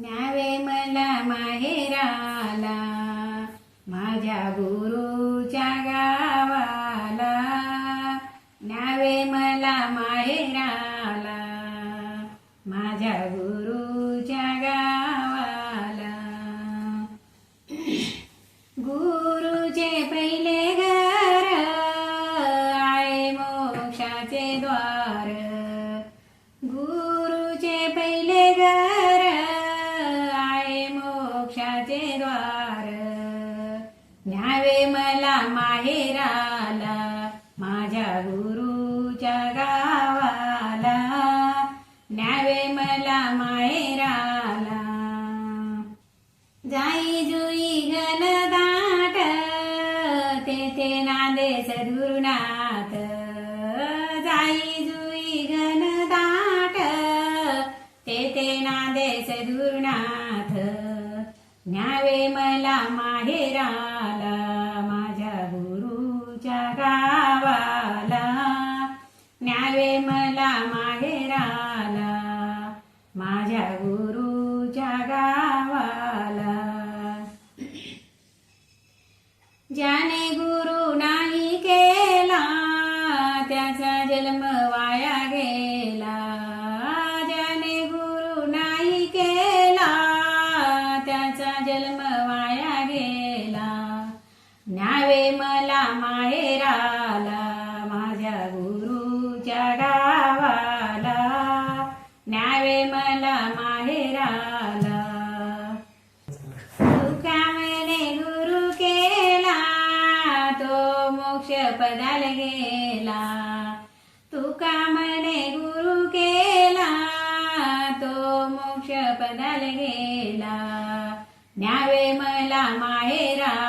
न्यावे मला माहेराला माझ्या गुरुच्या गावाला. न्यावे मला माहेराला माझ्या गुरुच्या गावाला. गुरुचे पहिले घर आहे मोक्षाचे द्वार. गुरुचे पहिले माहेराला माझ्या गुरुच्या गावाला. न्यावे मला माहेराला जाई जुई घनदाट तेथे नांदे सद्गुरुनाथ. जाई जुई घनदाट तेथे नांदे सद्गुरुनाथ. न्यावे मला माहेर न्यावे मला माहेराला. तुकामने गुरु केला तो मोक्ष पदाल गेला. तुकामने गुरु केला तो मोक्ष पदाल गेला. न्यावे मला माहेरा